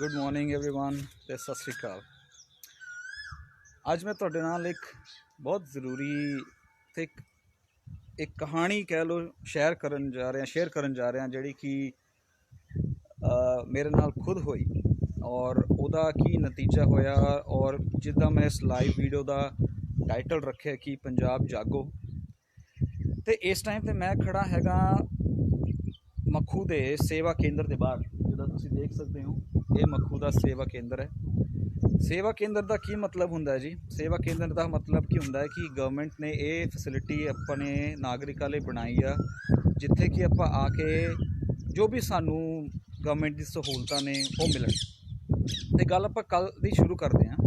Good morning everyone ਤੇ ਸਤਿ ਸ੍ਰੀ ਅਕਾਲ ਅੱਜ ਮੈਂ ਤੁਹਾਡੇ ਨਾਲ ਇੱਕ ਬਹੁਤ ਜ਼ਰੂਰੀ ਤੇ ਇੱਕ ਇੱਕ ਕਹਾਣੀ ਕਹਿ ਲਓ ਸ਼ੇਅਰ ਕਰਨ ਜਾ ਰਿਹਾ ਸ਼ੇਅਰ ਕਰਨ ਜਾ ਰਿਹਾ ਜਿਹੜੀ ਕਿ ਅ, ਮੇਰੇ ਨਾਲ ਖੁਦ ਹੋਈ ਔਰ ਉਹਦਾ ਕੀ ਨਤੀਜਾ ਹੋਇਆ ਔਰ ਜਿੱਦਾਂ ਮੈਂ ਇਸ ਲਾਈਵ ਵੀਡੀਓ ਦਾ ਟਾਈਟਲ ਰੱਖਿਆ ਕਿ ਪੰਜਾਬ ਜਾਗੋ ਤੇ ਇਸ ਟਾਈਮ ਤੇ ਮੈਂ ਖੜਾ ਹੈਗਾ ਮੱਖੂ ਦੇ ਸੇਵਾ ਕੇਂਦਰ ਦੇ ਬਾਹਰ ਜਿੱਦਾਂ ਤੁਸੀਂ ਦੇਖ ਸਕਦੇ ਹੋ ਇਹ ਮੱਖੂ ਦਾ ਸੇਵਾ ਕੇਂਦਰ ਹੈ। ਸੇਵਾ ਕੇਂਦਰ ਦਾ ਕੀ ਮਤਲਬ ਹੁੰਦਾ ਹੈ ਜੀ? ਸੇਵਾ ਕੇਂਦਰ ਦਾ ਮਤਲਬ ਕੀ ਹੁੰਦਾ ਹੈ ਕਿ ਗਵਰਨਮੈਂਟ ਨੇ ਇਹ ਫੈਸਿਲਿਟੀ ਆਪਣੇ ਨਾਗਰਿਕਾਂ ਲਈ ਬਣਾਈ ਆ, ਜਿੱਥੇ ਕਿ ਆਪਾਂ ਆ ਕੇ ਜੋ ਵੀ ਸਾਨੂੰ ਗਵਰਨਮੈਂਟ ਦੀ ਸਹੂਲਤਾਂ ਨੇ ਉਹ ਮਿਲਣ। ਤੇ ਗੱਲ ਆਪਾਂ ਕੱਲ ਦੀ ਸ਼ੁਰੂ ਕਰਦੇ ਹਾਂ।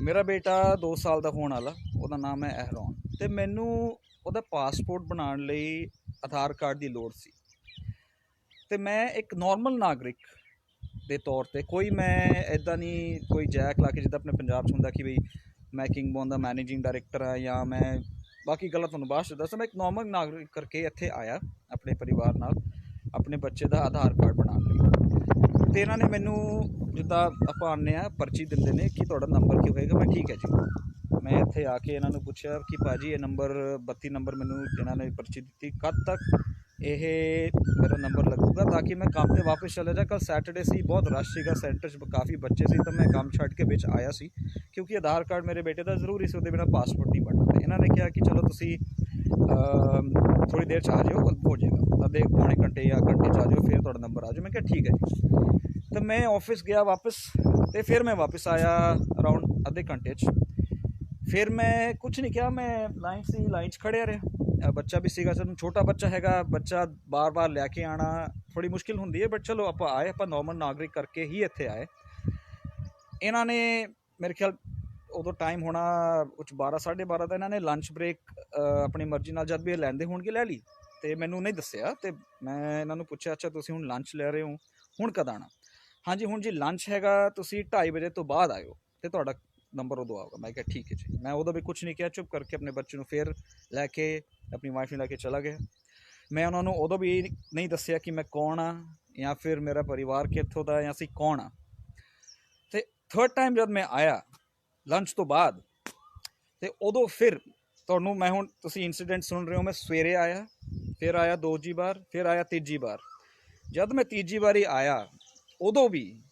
ਮੇਰਾ ਬੇਟਾ 2 ਸਾਲ ਦਾ ਹੋਣ ਵਾਲਾ, ਉਹਦਾ ਨਾਮ ਹੈ ਅਹਿਰੋਨ। ਤੇ ਮੈਨੂੰ ਉਹਦਾ ਪਾਸਪੋਰਟ ਬਣਾਉਣ ਲਈ ਆਧਾਰ ਕਾਰਡ ਦੀ ਲੋੜ ਸੀ। ਤੇ ਮੈਂ ਇੱਕ ਨਾਰਮਲ ਨਾਗਰਿਕ ਦੇ ਤੌਰ ਤੇ। ਕੋਈ ਮੈਂ ਇਦਾਂ ਨਹੀਂ, ਕੋਈ ਜੈਕ ਲਾ ਕੇ ਜਿੱਦਾਂ ਆਪਣੇ ਪੰਜਾਬ 'ਚ ਹੁੰਦਾ ਕਿ ਬਈ ਮੈਂ ਕਿੰਗ ਬੌਨ ਦਾ ਮੈਨੇਜਿੰਗ ਡਾਇਰੈਕਟਰ ਆ ਜਾਂ ਮੈਂ ਬਾਕੀ ਗੱਲਾਂ ਤੁਹਾਨੂੰ ਬਾਅਦ 'ਚ ਦੱਸਾਂ। ਮੈਂ ਇੱਕ ਨਾਰਮਲ ਨਾਗਰਿਕ ਕਰਕੇ ਇੱਥੇ ਆਇਆ ਆਪਣੇ ਪਰਿਵਾਰ ਨਾਲ, ਆਪਣੇ ਬੱਚੇ ਦਾ ਆਧਾਰ ਕਾਰਡ ਬਣਾਉਣ ਲਈ। ਤੇ ਇਹਨਾਂ ਨੇ ਮੈਨੂੰ ਜਿੱਦਾਂ ਆਪਾਂ ਆਉਂਦੇ ਆ ਪਰਚੀ ਦਿੰਦੇ ਨੇ ਕਿ ਤੁਹਾਡਾ ਨੰਬਰ ਕੀ ਹੋਏਗਾ, ਮੈਂ ਠੀਕ ਹੈ ਜੀ। ਮੈਂ ਇੱਥੇ ਆ ਕੇ ਇਹਨਾਂ ਨੂੰ ਪੁੱਛਿਆ ਕਿ ਭਾਜੀ ਇਹ ਨੰਬਰ 32 ਨੰਬਰ ਮੈਨੂੰ ਇਹਨਾਂ ਨੇ ਪਰਚੀ ਦਿੱਤੀ। ਕਦ ਤੱਕ ਇਹ ਮੇਰਾ ਨੰਬਰ ਲੱਗੂਗਾ ਤਾਂ ਕਿ ਮੈਂ ਕੰਮ ਤੇ ਵਾਪਸ ਚਲਾ ਜਾ ਕੱਲ ਸੈਟਰਡੇ ਸੀ, ਬਹੁਤ ਰਸ਼ ਸੀਗਾ ਸੈਂਟਰ 'ਚ, ਕਾਫੀ ਬੱਚੇ ਸੀ ਤਾਂ ਮੈਂ ਕੰਮ ਛੱਡ ਕੇ ਵਿੱਚ ਆਇਆ ਸੀ ਕਿਉਂਕਿ ਆਧਾਰ ਕਾਰਡ ਮੇਰੇ ਬੇਟੇ ਦਾ ਜ਼ਰੂਰੀ ਸੀ, ਉਹਦੇ ਬਿਨਾ ਪਾਸਪੋਰਟ ਨਹੀਂ ਬਣਦਾ ਤੇ ਇਹਨਾਂ ਨੇ ਕਿਹਾ ਕਿ ਚਲੋ ਤੁਸੀਂ ਥੋੜੀ ਦੇਰ ਚ ਆ ਜਾਓ ਹੋ ਜਾਏਗਾ। ਅੱਧੇ ਪੌਣੇ ਘੰਟੇ ਜਾਂ ਘੰਟੇ ਚ ਆ ਜਾਓ, ਫਿਰ ਤੁਹਾਡਾ ਨੰਬਰ ਆ ਜਾਓ ਮੈਂ ਕਿਹਾ ਠੀਕ ਹੈ ਜੀ। ਤਾਂ ਮੈਂ ਆਫਿਸ ਗਿਆ ਵਾਪਸ ਤੇ ਫਿਰ ਮੈਂ ਵਾਪਸ ਆਇਆ ਅਰਾਊਂਡ ਅੱਧੇ ਘੰਟੇ ਚ। ਫਿਰ ਮੈਂ ਕੁਝ ਨਹੀਂ ਕਿਹਾ, ਮੈਂ ਲਾਈਨ ਸੀ ਲਾਈਨ 'ਚ ਖੜਿਆ ਰਿਹਾ। ਬੱਚਾ ਵੀ ਸੀਗਾ, ਸਾਨੂੰ ਛੋਟਾ ਬੱਚਾ ਹੈਗਾ, ਬੱਚਾ ਬਾਰ-ਬਾਰ ਲੈ ਕੇ ਆਣਾ ਥੋੜੀ ਮੁਸ਼ਕਿਲ ਹੁੰਦੀ ਹੈ ਬਟ ਚਲੋ ਆਪਾਂ ਆਏ, ਆਪਾਂ ਨਾਰਮਲ ਨਾਗਰਿਕ ਕਰਕੇ ਹੀ ਇੱਥੇ ਆਏ। ਇਹਨਾਂ ਨੇ ਮੇਰੇ ਖਿਆਲ ਉਦੋਂ ਟਾਈਮ ਹੋਣਾ ਕੁਝ 12 12:30 ਦਾ ਇਹਨਾਂ ਨੇ ਲੰਚ ਬ੍ਰੇਕ ਆਪਣੀ ਮਰਜ਼ੀ ਨਾਲ ਜਦ ਵੀ ਇਹ ਲੈਂਦੇ ਹੋਣਗੇ ਲੈ ਲਈ। ਤੇ ਮੈਨੂੰ ਨਹੀਂ ਦੱਸਿਆ ਤੇ ਮੈਂ ਇਹਨਾਂ ਨੂੰ ਪੁੱਛਿਆ, ਅੱਛਾ, ਤੁਸੀਂ ਹੁਣ ਲੰਚ ਲੈ ਰਹੇ ਹੋ? ਹੁਣ ਕਦ ਆਣਾ ਹਾਂਜੀ, ਹੁਣ ਜੀ ਲੰਚ ਹੈਗਾ, ਤੁਸੀਂ 2:30 ਵਜੇ ਤੋਂ ਬਾਅਦ ਆਇਓ ਤੇ ਤੁਹਾਡਾ ਨੰਬਰ ਉਦੋਂ ਆਊਗਾ। ਮੈਂ ਕਿਹਾ, ਠੀਕ ਹੈ ਜੀ। ਮੈਂ ਉਦੋਂ ਵੀ ਕੁਝ ਨਹੀਂ ਕਿਹਾ, ਚੁੱਪ ਕਰਕੇ ਆਪਣੇ ਬੱਚੇ ਨੂੰ ਫੇਰ ਲੈ ਕੇ ਆਪਣੀ ਵਾਈਫ ਨੂੰ ਲੈ ਕੇ ਚਲਾ ਗਿਆ। ਮੈਂ ਉਹਨਾਂ ਨੂੰ ਉਦੋਂ ਵੀ ਨਹੀਂ ਦੱਸਿਆ ਕਿ ਮੈਂ ਕੌਣ ਆ ਜਾਂ ਫਿਰ ਮੇਰਾ ਪਰਿਵਾਰ ਕਿੱਥੋਂ ਦਾ ਜਾਂ ਅਸੀਂ ਕੌਣ ਆ ਤੇ ਥਰਡ ਟਾਈਮ ਜਦ ਮੈਂ ਆਇਆ ਲੰਚ ਤੋਂ ਬਾਅਦ, ਤੇ ਉਦੋਂ ਫਿਰ ਤੁਹਾਨੂੰ ਮੈਂ ਹੁਣ ਤੁਸੀਂ ਇਨਸੀਡੈਂਟ ਸੁਣ ਰਹੇ ਹੋ, ਮੈਂ ਸਵੇਰੇ ਆਇਆ, ਫਿਰ ਆਇਆ ਦੂਜੀ ਵਾਰ, ਫਿਰ ਆਇਆ ਤੀਜੀ ਵਾਰ। ਜਦ ਮੈਂ ਤੀਜੀ ਵਾਰੀ ਆਇਆ, ਉਦੋਂ ਵੀ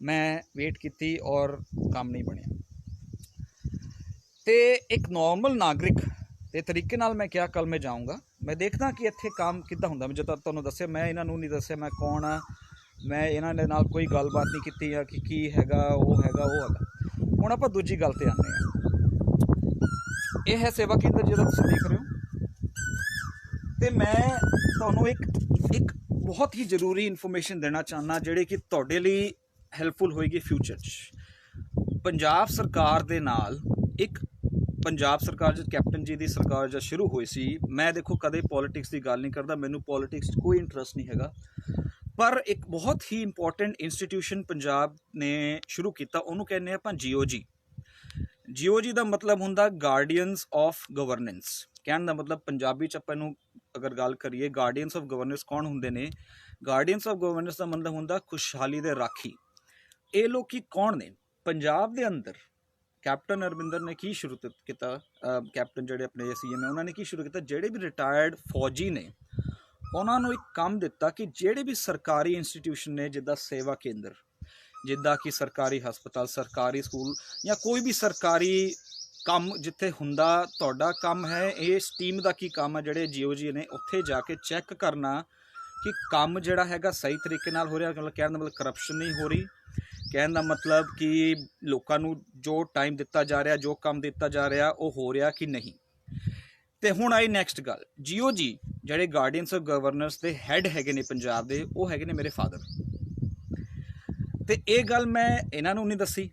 ਮੈਂ ਵੇਟ ਕੀਤੀ ਔਰ ਕੰਮ ਨਹੀਂ ਬਣਿਆ। ਤੇ ਇੱਕ ਨਾਰਮਲ ਨਾਗਰਿਕ ਦੇ ਤਰੀਕੇ ਨਾਲ ਮੈਂ ਕਿਹਾ ਕੱਲ ਮੈਂ ਜਾਊਂਗਾ। ਮੈਂ ਦੇਖਦਾ ਕਿ ਇੱਥੇ ਕੰਮ ਕਿੱਦਾਂ ਹੁੰਦਾ। ਮੈਂ ਜਦੋਂ ਤੁਹਾਨੂੰ ਦੱਸਿਆ, ਮੈਂ ਇਹਨਾਂ ਨੂੰ ਨਹੀਂ ਦੱਸਿਆ ਮੈਂ ਕੌਣ ਆ। ਮੈਂ ਇਹਨਾਂ ਦੇ ਨਾਲ ਕੋਈ ਗੱਲਬਾਤ ਨਹੀਂ ਕੀਤੀ ਜਾਂ ਕਿ ਕੀ ਹੈਗਾ, ਉਹ ਹੈਗਾ ਉਹ ਹੈਗਾ। ਹੁਣ ਆਪਾਂ ਦੂਜੀ ਗੱਲ ਤੇ ਆਉਂਦੇ ਆ ਇਹ ਹੈ ਸੇਵਾ ਕੇਂਦਰ ਜਿਹੜਾ ਤੁਸੀਂ ਦੇਖ ਰਹੇ ਹੋ। ਤੇ ਮੈਂ ਤੁਹਾਨੂੰ ਇੱਕ ਇੱਕ ਬਹੁਤ ਹੀ ਜ਼ਰੂਰੀ ਇਨਫੋਰਮੇਸ਼ਨ ਦੇਣਾ ਚਾਹੁੰਦਾ, ਜਿਹੜੇ ਕਿ ਤੁਹਾਡੇ ਲਈ ਹੈਲਪਫੁਲ ਹੋਏਗੀ ਫਿਊਚਰ 'ਚ। ਪੰਜਾਬ ਸਰਕਾਰ ਦੇ ਨਾਲ ਇੱਕ ਪੰਜਾਬ ਸਰਕਾਰ ਜਦ ਕੈਪਟਨ ਜੀ ਦੀ ਸਰਕਾਰ ਜਦ ਸ਼ੁਰੂ ਹੋਈ ਸੀ, ਮੈਂ ਦੇਖੋ ਕਦੇ ਪੋਲਿਟਿਕਸ ਦੀ ਗੱਲ ਨਹੀਂ ਕਰਦਾ, ਮੈਨੂੰ ਪੋਲਿਟਿਕਸ 'ਚ ਕੋਈ ਇੰਟਰਸਟ ਨਹੀਂ ਹੈਗਾ। ਪਰ ਇੱਕ ਬਹੁਤ ਹੀ ਇੰਪੋਰਟੈਂਟ ਇੰਸਟੀਟਿਊਸ਼ਨ ਪੰਜਾਬ ਨੇ ਸ਼ੁਰੂ ਕੀਤਾ, ਉਹਨੂੰ ਕਹਿੰਦੇ ਆਪਾਂ ਜੀਓਜੀ ਜੀਓਜੀ ਦਾ ਮਤਲਬ ਹੁੰਦਾ ਗਾਰਡੀਅਨਸ ਆਫ ਗਵਰਨੈਂਸ ਕਹਿਣ ਦਾ ਮਤਲਬ ਪੰਜਾਬੀ ਚ ਆਪਾਂ ਨੂੰ ਅਗਰ ਗੱਲ ਕਰੀਏ ਗਾਰਡੀਅਨਸ ਆਫ ਗਵਰਨੈਂਸ ਕੌਣ ਹੁੰਦੇ ਨੇ? ਗਾਰਡੀਅਨਸ ਆਫ ਗਵਰਨੈਂਸ ਦਾ ਮਤਲਬ ਹੁੰਦਾ ਖੁਸ਼ਹਾਲੀ ਦੇ ਰਾਖੀ। ਇਹ ਲੋਕੀ ਕੌਣ ਨੇ? ਪੰਜਾਬ ਦੇ ਅੰਦਰ ਕੈਪਟਨ ਅਰਵਿੰਦਰ ਨੇ ਕੀ ਸ਼ੁਰੂ ਕੀਤਾ? ਕੈਪਟਨ ਜਿਹੜੇ ਆਪਣੇ ਸੀਐਮ ਨੇ, ਉਹਨਾਂ ਨੇ ਕੀ ਸ਼ੁਰੂ ਕੀਤਾ? ਜਿਹੜੇ ਵੀ ਰਿਟਾਇਰਡ ਫੌਜੀ ਨੇ, ਉਹਨਾਂ ਨੂੰ ਇੱਕ ਕੰਮ ਦਿੱਤਾ ਕਿ ਜਿਹੜੇ ਵੀ ਸਰਕਾਰੀ ਇੰਸਟੀਟਿਊਸ਼ਨ ਨੇ, ਜਿੱਦਾਂ ਸੇਵਾ ਕੇਂਦਰ, ਜਿੱਦਾਂ ਕਿ ਸਰਕਾਰੀ ਹਸਪਤਾਲ, ਸਰਕਾਰੀ ਸਕੂਲ ਜਾਂ ਕੋਈ ਵੀ ਸਰਕਾਰੀ ਕੰਮ ਜਿੱਥੇ ਹੁੰਦਾ ਤੁਹਾਡਾ ਕੰਮ ਹੈ, ਇਸ ਟੀਮ ਦਾ ਕੀ ਕੰਮ ਹੈ ਜਿਹੜੇ ਜੀਓਜੀ ਨੇ, ਉੱਥੇ ਜਾ ਕੇ ਚੈੱਕ ਕਰਨਾ ਕਿ ਕੰਮ ਜਿਹੜਾ ਹੈਗਾ ਸਹੀ ਤਰੀਕੇ ਨਾਲ ਹੋ ਰਿਹਾ, ਮਤਲਬ ਕਹਿਣ ਦਾ ਮਤਲਬ ਕਰਪਸ਼ਨ ਨਹੀਂ ਹੋ ਰਹੀ। ਕਹਿਣ ਦਾ ਮਤਲਬ ਕਿ ਲੋਕਾਂ ਨੂੰ ਜੋ ਟਾਈਮ ਦਿੱਤਾ ਜਾ ਰਿਹਾ, ਜੋ ਕੰਮ ਦਿੱਤਾ ਜਾ ਰਿਹਾ, ਉਹ ਹੋ ਰਿਹਾ ਕਿ ਨਹੀਂ? ਤੇ ਹੁਣ ਆਈ ਨੈਕਸਟ ਗੱਲ। ਜੀਓ ਜੀ, ਜਿਹੜੇ ਗਾਰਡੀਅਨਸ ਆਫ ਗਵਰਨਰਸ ਦੇ ਹੈੱਡ ਹੈਗੇ ਨੇ ਪੰਜਾਬ ਦੇ, ਉਹ ਹੈਗੇ ਨੇ ਮੇਰੇ ਫਾਦਰ ਤੇ ਇਹ ਗੱਲ ਮੈਂ ਇਹਨਾਂ ਨੂੰ ਨਹੀਂ ਦੱਸੀ।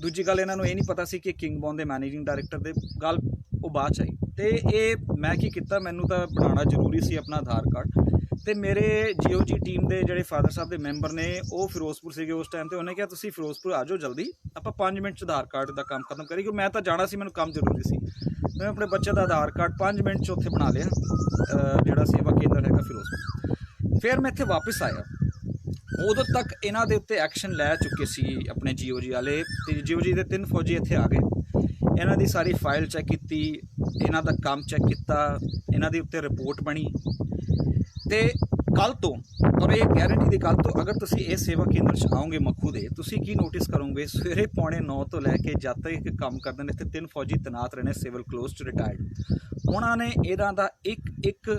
ਦੂਜੀ ਗੱਲ, ਇਹਨਾਂ ਨੂੰ ਇਹ ਨਹੀਂ ਪਤਾ ਸੀ ਕਿ ਕਿੰਗ ਬੌਨ ਦੇ ਮੈਨੇਜਿੰਗ ਡਾਇਰੈਕਟਰ ਦੇ ਗੱਲ ਉਹ ਬਾਅਦ ਚ ਆਈ। ਤੇ ਇਹ ਮੈਂ ਕੀ ਕੀਤਾ, ਮੈਨੂੰ ਤਾਂ ਬਣਾਉਣਾ ਜ਼ਰੂਰੀ ਸੀ ਆਪਣਾ ਆਧਾਰ ਕਾਰਡ। ਤੇ ਮੇਰੇ ਜੀਓਜੀ ਟੀਮ ਦੇ ਜਿਹੜੇ ਫਾਦਰ ਸਾਹਿਬ ਦੇ ਮੈਂਬਰ ਨੇ, ਉਹ ਫਿਰੋਜ਼ਪੁਰ ਸੀਗੇ ਉਸ ਟਾਈਮ ਤੇ। ਉਹਨੇ ਕਿਹਾ, ਤੁਸੀਂ ਫਿਰੋਜ਼ਪੁਰ ਆ ਜਾਓ ਜਲਦੀ। ਆਪਾਂ 5 ਮਿੰਟ ਚ ਆਧਾਰ ਕਾਰਡ ਦਾ ਕੰਮ ਖਤਮ ਕਰੀਏ। ਕਿਉਂਕਿ ਮੈਂ ਤਾਂ ਜਾਣਾ ਸੀ, ਮੈਨੂੰ ਕੰਮ ਜ਼ਰੂਰੀ ਸੀ। ਮੈਂ ਆਪਣੇ ਬੱਚੇ ਦਾ ਆਧਾਰ ਕਾਰਡ 5 ਮਿੰਟ ਚ ਉੱਥੇ ਬਣਾ ਲਿਆ ਜਿਹੜਾ ਸੇਵਾ ਕੇਂਦਰ ਹੈਗਾ ਫਿਰੋਜ਼ਪੁਰ। ਫਿਰ ਮੈਂ ਇੱਥੇ ਵਾਪਸ ਆਇਆ। ਉਦੋਂ ਤੱਕ ਇਹਨਾਂ ਦੇ ਉੱਤੇ ਐਕਸ਼ਨ ਲੈ ਚੁੱਕੇ ਸੀ ਆਪਣੇ ਜੀਓਜੀ ਵਾਲੇ। ਤੇ ਜੀਓਜੀ ਦੇ ਤਿੰਨ ਫੌਜੀ ਇੱਥੇ ਆ ਗਏ। ਇਹਨਾਂ ਦੀ ਸਾਰੀ ਫਾਈਲ ਚੈੱਕ ਕੀਤੀ, ਇਹਨਾਂ ਦਾ ਕੰਮ ਚੈੱਕ ਕੀਤਾ, ਇਹਨਾਂ ਦੇ ਉੱਤੇ ਰਿਪੋਰਟ ਬਣੀ। ਤੇ ਕੱਲ ਤੋਂ, ਔਰ ਇਹ ਗਾਰੰਟੀ ਦੀ ਕੱਲ ਤੋਂ ਅਗਰ ਤੁਸੀਂ ਇਹ ਸੇਵਾ ਕੇਂਦਰ 'ਚ ਆਓਗੇ ਮੱਖੂ ਦੇ, ਤੁਸੀਂ ਕੀ ਨੋਟਿਸ ਕਰੋਗੇ? ਸਵੇਰੇ ਪੌਣੇ 9 ਤੋਂ ਲੈ ਕੇ ਜਦ ਤੱਕ ਇੱਕ ਕੰਮ ਕਰਦੇ ਨੇ, ਇੱਥੇ ਤਿੰਨ ਫੌਜੀ ਤਨਾਤ ਰਹੇ ਨੇ ਸਿਵਲ ਕਲੋਜ਼ ਚ ਰਿਟਾਇਰਡ ਉਹਨਾਂ ਨੇ ਇਹਨਾਂ ਦਾ ਇੱਕ ਇੱਕ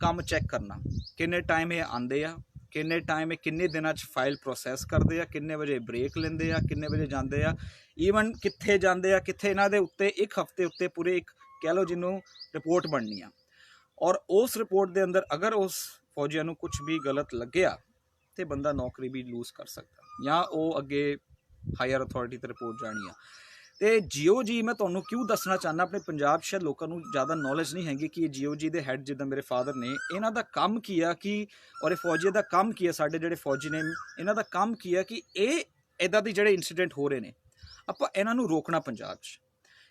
ਕੰਮ ਚੈੱਕ ਕਰਨਾ, ਕਿੰਨੇ ਟਾਈਮ ਇਹ ਆਂਦੇ ਆ ਕਿੰਨੇ ਟਾਈਮ ਇਹ ਕਿੰਨੇ ਦਿਨਾਂ 'ਚ ਫਾਈਲ ਪ੍ਰੋਸੈਸ ਕਰਦੇ ਆ, ਕਿੰਨੇ ਵਜੇ ਬ੍ਰੇਕ ਲੈਂਦੇ ਆ, ਕਿੰਨੇ ਵਜੇ ਜਾਂਦੇ ਆ ਈਵਨ ਕਿੱਥੇ ਜਾਂਦੇ ਆ, ਕਿੱਥੇ ਇਹਨਾਂ ਦੇ ਉੱਤੇ, ਇੱਕ ਹਫ਼ਤੇ ਉੱਤੇ ਪੂਰੇ ਇੱਕ ਕਹਿ ਲਓ ਜਿਹਨੂੰ ਰਿਪੋਰਟ ਬਣਨੀ ਆ। ਔਰ ਉਸ ਰਿਪੋਰਟ ਦੇ ਅੰਦਰ ਅਗਰ ਉਸ ਫੌਜੀਆਂ ਨੂੰ ਕੁਝ ਵੀ ਗਲਤ ਲੱਗਿਆ, ਤੇ ਬੰਦਾ ਨੌਕਰੀ ਵੀ ਲੂਜ਼ ਕਰ ਸਕਦਾ। ਜਾਂ ਉਹ ਅੱਗੇ ਹਾਇਰ ਅਥਾਰਟੀ ਤੇ ਰਿਪੋਰਟ ਜਾਣੀ ਆ। ਤੇ ਜੀਓ ਜੀ, ਮੈਂ ਤੁਹਾਨੂੰ ਕਿਉਂ ਦੱਸਣਾ ਚਾਹੁੰਦਾ, ਆਪਣੇ ਪੰਜਾਬ ਸ਼ਾਇਦ ਲੋਕਾਂ ਨੂੰ ਜ਼ਿਆਦਾ ਨੌਲੇਜ ਨਹੀਂ ਹੈਗੀ ਕਿ ਇਹ ਜੀਓ ਜੀ ਦੇ ਹੈੱਡ ਜਿੱਦਾਂ ਮੇਰੇ ਫਾਦਰ ਨੇ, ਇਹਨਾਂ ਦਾ ਕੰਮ ਕੀ ਆ ਕਿ, ਔਰ ਇਹ ਫੌਜੀ ਦਾ ਕੰਮ ਕੀ ਆ, ਸਾਡੇ ਜਿਹੜੇ ਫੌਜੀ ਨੇ, ਇਹਨਾਂ ਦਾ ਕੰਮ ਕੀ ਆ ਕਿ ਇਹ ਇਦਾਂ ਦੇ ਜਿਹੜੇ ਇਨਸੀਡੈਂਟ ਹੋ ਰਹੇ ਨੇ, ਆਪਾਂ ਇਹਨਾਂ ਨੂੰ ਰੋਕਣਾ ਪੰਜਾਬ 'ਚ।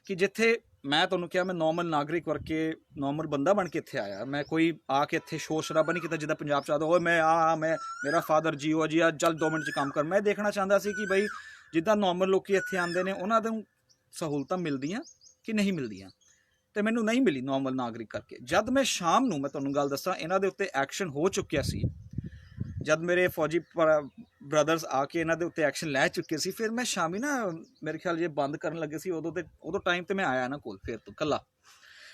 ਕਿ ਜਿੱਥੇ ਮੈਂ ਤੁਹਾਨੂੰ ਕਿਹਾ, ਮੈਂ ਨਾਰਮਲ ਨਾਗਰਿਕ ਵਰਗੇ ਨਾਰਮਲ ਬੰਦਾ ਬਣ ਕੇ ਇੱਥੇ ਆਇਆ, ਮੈਂ ਕੋਈ ਆ ਕੇ ਇੱਥੇ ਸ਼ੋਰ ਸ਼ਰਾਬਾ ਨਹੀਂ ਕੀਤਾ, ਜਿੱਦਾਂ ਪੰਜਾਬ ਚ ਆਦਾ ਓਏ, ਮੈਂ ਆ ਮੈਂ, ਮੇਰਾ ਫਾਦਰ ਜੀਓ ਜੀ, ਆ ਜਲ 2 ਮਿੰਟ ਚ ਕੰਮ ਕਰ। ਮੈਂ ਦੇਖਣਾ ਚਾਹੁੰਦਾ ਸੀ ਕਿ ਬਈ, ਜਿੱਦਾਂ ਨਾਰਮਲ ਲੋਕੀ ਇੱਥੇ ਆਉਂਦੇ ਨੇ, ਉਹਨਾਂ ਨੂੰ ਸਹੂਲਤਾਂ ਮਿਲਦੀਆਂ ਕਿ ਨਹੀਂ ਮਿਲਦੀਆਂ? ਤੇ ਮੈਨੂੰ ਨਹੀਂ ਮਿਲੀ ਨਾਰਮਲ ਨਾਗਰਿਕ ਕਰਕੇ। ਜਦ ਮੈਂ ਸ਼ਾਮ ਨੂੰ, ਮੈਂ ਤੁਹਾਨੂੰ ਗੱਲ ਦੱਸਾਂ, ਇਹਨਾਂ ਦੇ ਉੱਤੇ ਐਕਸ਼ਨ ਹੋ ਚੁੱਕਿਆ ਸੀ। ਜਦ ਮੇਰੇ ਫੌਜੀ ਬ੍ਰਦਰਸ ਆ ਕੇ ਇਹਨਾਂ ਦੇ ਉੱਤੇ ਐਕਸ਼ਨ ਲੈ ਚੁੱਕੇ ਸੀ, ਫਿਰ ਮੈਂ ਸ਼ਾਮੀ ਨਾ, ਮੇਰੇ ਖਿਆਲ ਜੇ ਬੰਦ ਕਰਨ ਲੱਗੇ ਸੀ, ਉਦੋਂ ਤੇ, ਉਦੋਂ ਟਾਈਮ ਤੇ ਮੈਂ ਆਇਆ ਨਾ ਕੋਲ, ਫਿਰ ਤੋਂ ਕੱਲਾ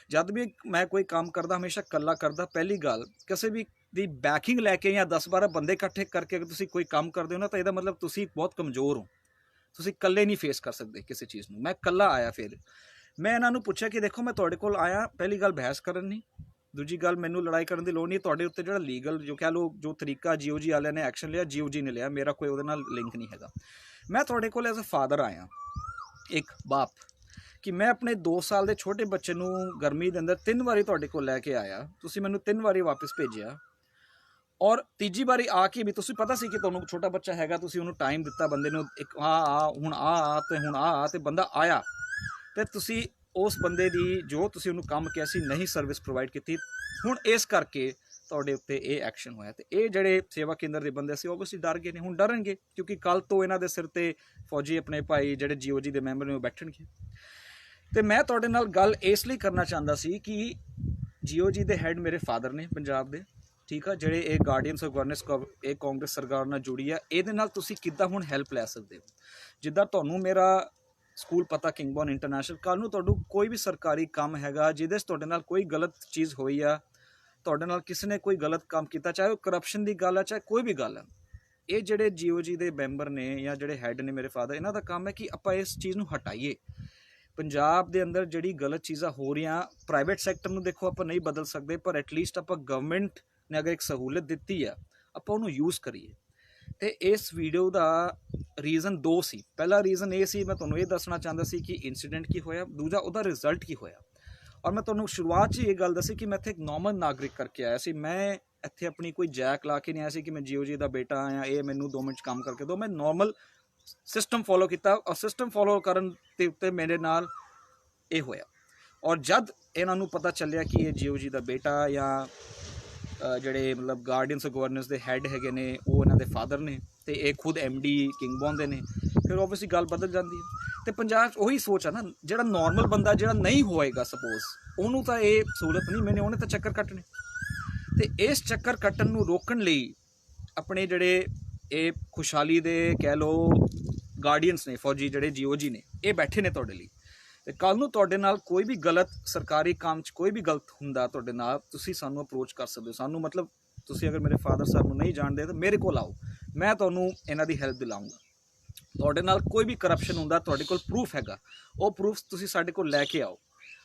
ਜਦ ਵੀ ਮੈਂ ਕੋਈ ਕੰਮ ਕਰਦਾ, ਹਮੇਸ਼ਾ ਕੱਲਾ ਕਰਦਾ, ਪਹਿਲੀ ਗੱਲ, ਕਿਸੇ ਵੀ, ਦੀ ਬੈਕਿੰਗ ਲੈ ਕੇ ਜਾਂ 10-12 ਬੰਦੇ ਇਕੱਠੇ ਕਰਕੇ ਅਗਰ ਤੁਸੀਂ ਕੋਈ ਕੰਮ ਕਰਦੇ ਹੋ ਨਾ, ਤਾਂ ਇਹਦਾ ਮਤਲਬ ਤੁਸੀਂ ਬਹੁਤ ਕਮਜ਼ੋਰ ਹੋ। ਤੁਸੀਂ ਇਕੱਲੇ ਨਹੀਂ ਫੇਸ ਕਰ ਸਕਦੇ ਕਿਸੇ ਚੀਜ਼ ਨੂੰ। ਮੈਂ ਇਕੱਲਾ ਆਇਆ ਫਿਰ। ਮੈਂ ਇਹਨਾਂ ਨੂੰ ਪੁੱਛਿਆ ਕਿ ਦੇਖੋ, ਮੈਂ ਤੁਹਾਡੇ ਕੋਲ ਆਇਆ, ਪਹਿਲੀ ਗੱਲ ਬਹਿਸ ਕਰਨ ਨਹੀਂ। ਦੂਜੀ ਗੱਲ, ਮੈਨੂੰ ਲੜਾਈ ਕਰਨ ਦੀ ਲੋੜ ਨਹੀਂ। ਤੁਹਾਡੇ ਉੱਤੇ ਜਿਹੜਾ ਲੀਗਲ ਜੋ ਕਹਿ ਲੋ ਜੋ ਤਰੀਕਾ ਜੀਓਜੀ ਵਾਲਿਆਂ ਨੇ ਐਕਸ਼ਨ ਲਿਆ ਜੀਓਜੀ ਨੇ ਲਿਆ। ਮੇਰਾ ਕੋਈ ਉਹਦੇ ਨਾਲ ਲਿੰਕ ਨਹੀਂ ਹੈਗਾ। ਮੈਂ ਤੁਹਾਡੇ ਕੋਲ ਐਜ਼ ਅ ਫਾਦਰ ਆਇਆ। ਇੱਕ ਬਾਪ। ਕਿ ਮੈਂ ਆਪਣੇ 2 ਸਾਲ ਦੇ ਛੋਟੇ ਬੱਚੇ ਨੂੰ ਗਰਮੀ ਦੇ ਅੰਦਰ ਤਿੰਨ ਵਾਰੀ ਤੁਹਾਡੇ ਕੋਲ ਲੈ ਕੇ ਆਇਆ। ਤੁਸੀਂ ਮੈਨੂੰ ਤਿੰਨ ਵਾਰੀ ਵਾਪਸ ਭੇਜਿਆ। ਔਰ ਤੀਜੀ ਵਾਰੀ ਆ ਕੇ ਵੀ ਤੁਸੀਂ ਪਤਾ ਸੀ ਕਿ ਤੁਹਾਨੂੰ ਛੋਟਾ ਬੱਚਾ ਹੈਗਾ, ਤੁਸੀਂ ਉਹਨੂੰ ਟਾਈਮ ਦਿੱਤਾ ਬੰਦੇ ਨੂੰ, ਇੱਕ ਆ ਆ, ਹੁਣ ਆ ਆ ਤੇ ਹੁਣ ਆ ਆ ਤੇ ਬੰਦਾ ਆਇਆ। ਤੇ ਤੁਸੀਂ ਉਸ ਬੰਦੇ ਦੀ ਜੋ ਤੁਸੀਂ ਉਹਨੂੰ ਕੰਮ ਕਿਹਾ ਸੀ, ਨਹੀਂ ਸਰਵਿਸ ਪ੍ਰੋਵਾਈਡ ਕੀਤੀ। ਹੁਣ ਇਸ ਕਰਕੇ ਤੁਹਾਡੇ ਉੱਤੇ ਇਹ ਐਕਸ਼ਨ ਹੋਇਆ ਤੇ ਇਹ ਜਿਹੜੇ ਸੇਵਾ ਕੇਂਦਰ ਦੇ ਬੰਦੇ ਸੀ ਆਬਵੀਅਸਲੀ ਡਰ ਗਏ ਨੇ, ਹੁਣ ਡਰਨਗੇ, ਕਿਉਂਕਿ ਕੱਲ ਤੋਂ ਇਹਨਾਂ ਦੇ ਸਿਰ ਤੇ ਫੌਜੀ ਆਪਣੇ ਭਾਈ ਜਿਹੜੇ ਜੀਓਜੀ ਦੇ ਮੈਂਬਰ ਨੇ, ਉਹ ਬੈਠਣਗੇ। ਤੇ ਮੈਂ ਤੁਹਾਡੇ ਨਾਲ ਗੱਲ ਇਸ ਲਈ ਕਰਨਾ ਚਾਹੁੰਦਾ ਸੀ ਕਿ ਜੀਓਜੀ ਦੇ ਹੈੱਡ ਮੇਰੇ ਫਾਦਰ ਨੇ, ਪੰਜਾਬ ਦੇ। ਠੀਕ ਆ, ਜਿਹੜੇ ਇਹ ਗਾਰਡੀਅਨਸ ਆਫ ਗਵਰਨੈਂਸ ਇਹ ਕਾਂਗਰਸ ਸਰਕਾਰ ਨਾਲ ਜੁੜੀ ਆ, ਇਹਦੇ ਨਾਲ ਤੁਸੀਂ ਕਿੱਦਾਂ ਹੁਣ ਹੈਲਪ ਲੈ ਸਕਦੇ ਹੋ? ਜਿੱਦਾਂ ਤੁਹਾਨੂੰ ਮੇਰਾ ਸਕੂਲ ਪਤਾ ਕਿੰਗਬਨ ਇੰਟਰਨੈਸ਼ਨਲ ਕੱਲ ਨੂੰ ਤੁਹਾਨੂੰ ਕੋਈ ਵੀ ਸਰਕਾਰੀ ਕੰਮ ਹੈਗਾ, ਜਿਹਦੇ 'ਚ ਤੁਹਾਡੇ ਨਾਲ ਕੋਈ ਗਲਤ ਚੀਜ਼ ਹੋਈ ਆ, ਤੁਹਾਡੇ ਨਾਲ ਕਿਸੇ ਨੇ ਕੋਈ ਗਲਤ ਕੰਮ ਕੀਤਾ, ਚਾਹੇ ਉਹ ਕਰਪਸ਼ਨ ਦੀ ਗੱਲ ਆ, ਚਾਹੇ ਕੋਈ ਵੀ ਗੱਲ ਆ, ਇਹ ਜਿਹੜੇ ਜੀਓਜੀ ਦੇ ਮੈਂਬਰ ਨੇ ਜਾਂ ਜਿਹੜੇ ਹੈੱਡ ਨੇ ਮੇਰੇ ਫਾਦਰ ਇਹਨਾਂ ਦਾ ਕੰਮ ਹੈ ਕਿ ਆਪਾਂ ਇਸ ਚੀਜ਼ ਨੂੰ ਹਟਾਈਏ। ਪੰਜਾਬ ਦੇ ਅੰਦਰ ਜਿਹੜੀ ਗਲਤ ਚੀਜ਼ਾਂ ਹੋ ਰਹੀਆਂ ਪ੍ਰਾਈਵੇਟ ਸੈਕਟਰ ਨੂੰ ਦੇਖੋ ਆਪਾਂ ਨਹੀਂ ਬਦਲ ਸਕਦੇ, ਪਰ ਐਟਲੀਸਟ ਆਪਾਂ ਗਵਰਨਮੈਂਟ ਨੇ ਅਗਰ ਇੱਕ ਸਹੂਲਤ ਦਿੱਤੀ ਆ, ਆਪਾਂ ਉਹਨੂੰ ਯੂਜ਼ ਕਰੀਏ। ਤੇ ਇਸ ਵੀਡੀਓ ਦਾ ਰੀਜ਼ਨ ਦੋ ਸੀ। ਪਹਿਲਾ ਰੀਜ਼ਨ ਇਹ ਸੀ, ਮੈਂ ਤੁਹਾਨੂੰ ਇਹ ਦੱਸਣਾ ਚਾਹੁੰਦਾ ਸੀ ਕਿ ਇਨਸੀਡੈਂਟ ਕੀ ਹੋਇਆ, ਦੂਜਾ ਉਹਦਾ ਰਿਜ਼ਲਟ ਕੀ ਹੋਇਆ। ਔਰ ਮੈਂ ਤੁਹਾਨੂੰ ਸ਼ੁਰੂਆਤ 'ਚ ਇਹ ਗੱਲ ਦੱਸੀ ਕਿ ਮੈਂ ਇੱਥੇ ਇੱਕ ਨਾਰਮਲ ਨਾਗਰਿਕ ਕਰਕੇ ਆਇਆ ਸੀ। ਮੈਂ ਇੱਥੇ ਆਪਣੀ ਕੋਈ ਜੈਕ ਲਾ ਕੇ ਨਹੀਂ ਆਇਆ ਸੀ ਕਿ ਮੈਂ ਜੀਓ ਜੀ ਦਾ ਬੇਟਾ ਆ ਇਹ ਮੈਨੂੰ 2 ਮਿੰਟ 'ਚ ਕੰਮ ਕਰਕੇ ਦਿਓ। ਮੈਂ ਨਾਰਮਲ ਸਿਸਟਮ ਫੋਲੋ ਕੀਤਾ ਔਰ ਸਿਸਟਮ ਫੋਲੋ ਕਰਨ ਦੇ ਉੱਤੇ ਮੇਰੇ ਨਾਲ ਇਹ ਹੋਇਆ। ਔਰ ਜਦ ਇਹਨਾਂ ਨੂੰ ਪਤਾ ਚੱਲਿਆ ਕਿ ਇਹ ਜੀਓ ਜੀ ਦਾ ਬੇਟਾ ਜਾਂ ਜਿਹੜੇ ਮਤਲਬ ਗਾਰਡੀਅਨਸ ਆਫ ਗਵਰਨੈਂਸ ਦੇ ਹੈੱਡ ਹੈਗੇ ਨੇ, ਉਹ ਇਹਨਾਂ ਦੇ ਫਾਦਰ ਨੇ ਤੇ ਇਹ ਖੁਦ ਡੀ ਕਿੰਗਬੌਨ ਦੇ ਨੇ। ਫਿਰ ਆਬਵੀਅਸਲੀ ਗੱਲ ਬਦਲ ਜਾਂਦੀ ਹੈ। ਤੇ ਪੰਜਾਬ 'ਚ ਉਹੀ ਸੋਚ ਆ ਨਾ, ਜਿਹੜਾ ਨਾਰਮਲ ਬੰਦਾ ਜਿਹੜਾ ਨਹੀਂ ਹੋਏਗਾ ਸਪੋਜ਼ ਉਹਨੂੰ ਤਾਂ ਇਹ ਸਹੂਲਤ ਨਹੀਂ, ਮੈਨੇ ਉਹਨੇ ਤਾਂ ਚੱਕਰ ਕੱਟਣੇ। ਤੇ ਇਸ ਚੱਕਰ ਕੱਟਣ ਨੂੰ ਰੋਕਣ ਲਈ ਆਪਣੇ ਜਿਹੜੇ ਇਹ ਖੁਸ਼ਹਾਲੀ ਦੇ ਕਹਿ ਲੋ ਗਾਰਡੀਅਨਸ ਨੇ, ਫੌਜੀ ਜਿਹੜੇ ਜੀਓਜੀ ਨੇ, ਇਹ ਬੈਠੇ ਨੇ ਤੁਹਾਡੇ ਲਈ। ਤੇ ਕੱਲ ਨੂੰ ਤੁਹਾਡੇ ਨਾਲ ਕੋਈ ਵੀ ਗਲਤ ਸਰਕਾਰੀ ਕੰਮ 'ਚ ਕੋਈ ਵੀ ਗਲਤ ਹੁੰਦਾ ਤੁਹਾਡੇ ਨਾਲ, ਤੁਸੀਂ ਸਾਨੂੰ ਅਪਰੋਚ ਕਰ ਸਕਦੇ ਹੋ। ਸਾਨੂੰ ਮਤਲਬ ਤੁਸੀਂ ਅਗਰ ਮੇਰੇ ਫਾਦਰ ਸਾਹਿਬ ਨੂੰ ਨਹੀਂ ਜਾਣਦੇ ਤਾਂ ਮੇਰੇ ਕੋਲ ਆਓ। ਮੈਂ ਤੁਹਾਨੂੰ ਇਹਨਾਂ ਦੀ ਹੈਲਪ ਦਿਲਾਉਂਗਾ ਤੁਹਾਡੇ ਨਾਲ ਕੋਈ ਵੀ ਕਰਪਸ਼ਨ ਹੁੰਦਾ, ਤੁਹਾਡੇ ਕੋਲ ਪ੍ਰੂਫ ਹੈਗਾ। ਉਹ ਪ੍ਰੂਫ ਤੁਸੀਂ ਸਾਡੇ ਕੋਲ ਲੈ ਕੇ ਆਓ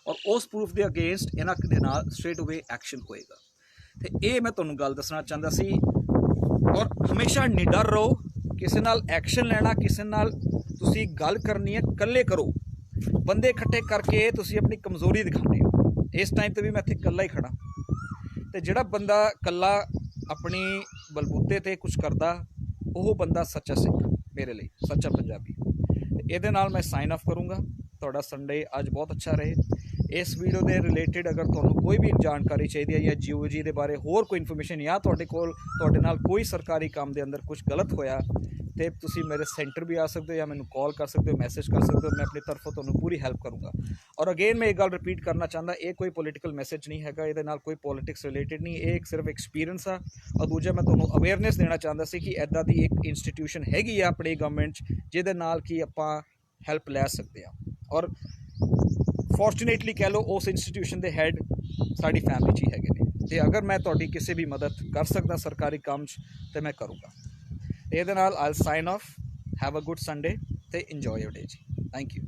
ਔਰ ਉਸ ਪ੍ਰੂਫ ਦੇ ਅਗੇਂਸਟ ਇਹਨਾਂ ਦੇ ਨਾਲ ਸਟ੍ਰੇਟ ਅਵੇ ਐਕਸ਼ਨ ਹੋਏਗਾ। ਤੇ ਇਹ ਮੈਂ ਤੁਹਾਨੂੰ ਗੱਲ ਦੱਸਣਾ ਚਾਹੁੰਦਾ ਸੀ ਔਰ ਹਮੇਸ਼ਾ ਨਿਡਰ ਰਹੋ, ਕਿਸੇ ਨਾਲ ਐਕਸ਼ਨ ਲੈਣਾ, ਕਿਸੇ ਨਾਲ ਤੁਸੀਂ ਗੱਲ ਕਰਨੀ ਹੈ, ਇਕੱਲੇ ਕਰੋ। ਬੰਦੇ ਇਕੱਠੇ ਕਰਕੇ ਤੁਸੀਂ ਆਪਣੀ ਕਮਜ਼ੋਰੀ ਦਿਖਾਉਂਦੇ ਹੋ। ਇਸ ਟਾਈਮ ਤੇ ਵੀ ਮੈਂ ਇੱਥੇ ਇਕੱਲਾ ਹੀ ਖੜਾ ਤੇ ਜਿਹੜਾ ਬੰਦਾ ਇਕੱਲਾ ਆਪਣੀ ਬਲਬੂਤੇ ਤੇ ਕੁਝ ਕਰਦਾ, ਉਹ ਬੰਦਾ ਸੱਚਾ ਸਿੱਖ, ਮੇਰੇ ਲਈ, ਸੱਚਾ ਪੰਜਾਬੀ। ਤੇ ਇਹਦੇ ਨਾਲ ਮੈਂ ਸਾਈਨ ਆਫ ਕਰੂੰਗਾ। ਤੁਹਾਡਾ ਸੰਡੇ ਅੱਜ ਬਹੁਤ ਅੱਛਾ ਰਹੇ। ਇਸ ਵੀਡੀਓ ਦੇ ਰਿਲੇਟਡ ਅਗਰ ਤੁਹਾਨੂੰ ਕੋਈ ਵੀ ਜਾਣਕਾਰੀ ਚਾਹੀਦੀ ਹੈ ਜਾਂ ਜੀਓਜੀ ਦੇ ਬਾਰੇ ਹੋਰ ਕੋਈ ਇਨਫੋਰਮੇਸ਼ਨ ਜਾਂ ਤੁਹਾਡੇ ਕੋਲ, ਤੁਹਾਡੇ ਨਾਲ ਕੋਈ ਸਰਕਾਰੀ ਕੰਮ ਦੇ ਅੰਦਰ ਕੁਝ ਗਲਤ ਹੋਇਆ ਤੇ ਤੁਸੀਂ ਮੇਰੇ ਸੈਂਟਰ ਵੀ ਆ ਸਕਦੇ ਹੋ ਜਾਂ ਮੈਨੂੰ ਕਾਲ ਕਰ ਸਕਦੇ ਹੋ ਮੈਸੇਜ ਕਰ ਸਕਦੇ ਹੋ, ਮੈਂ ਆਪਣੀ ਤਰਫੋਂ ਤੁਹਾਨੂੰ ਪੂਰੀ ਹੈਲਪ ਕਰੂੰਗਾ। ਔਰ ਅਗੇਨ ਮੈਂ ਇਹ ਗੱਲ ਰਿਪੀਟ ਕਰਨਾ ਚਾਹੁੰਦਾ, ਇਹ ਕੋਈ ਪੋਲੀਟੀਕਲ ਮੈਸੇਜ ਨਹੀਂ ਹੈਗਾ, ਇਹਦੇ ਨਾਲ ਕੋਈ ਪੋਲਿਟਿਕਸ ਰਿਲੇਟਡ ਨਹੀਂ, ਇਹ ਇੱਕ ਸਿਰਫ ਐਕਸਪੀਰੀਅੰਸ ਆ। ਔਰ ਦੂਜਾ ਮੈਂ ਤੁਹਾਨੂੰ ਅਵੇਅਰਨੈਸ ਦੇਣਾ ਚਾਹੁੰਦਾ ਸੀ ਕਿ ਐਦਾਂ ਦੀ ਇੱਕ ਇੰਸਟੀਟਿਊਸ਼ਨ ਹੈਗੀ ਆ ਆਪਣੀ ਗਵਰਨਮੈਂਟ 'ਚ, ਜਿਹਦੇ ਨਾਲ ਕਿ ਆਪਾਂ ਹੈਲਪ ਲੈ ਸਕਦੇ ਆ ਔਰ ਫੋਰਚੂਨੇਟਲੀ ਕਹਿ ਲਓ, ਉਸ ਇੰਸਟੀਟਿਊਸ਼ਨ ਦੇ ਹੈੱਡ ਸਾਡੀ ਫੈਮਿਲੀ 'ਚ ਹੀ ਹੈਗੇ ਨੇ। ਤੇ ਅਗਰ ਮੈਂ ਤੁਹਾਡੀ ਕਿਸੇ ਵੀ ਮਦਦ ਕਰ ਸਕਦਾ ਸਰਕਾਰੀ ਕੰਮ 'ਚ, ਤੇ ਮੈਂ ਕਰੂੰਗਾ। ਇਹਦੇ ਨਾਲ I'll sign off have a good Sunday ਤੇ ਇੰਜੋਏ ਯੋਰ ਡੇ ਜੀ ਥੈਂਕ ਯੂ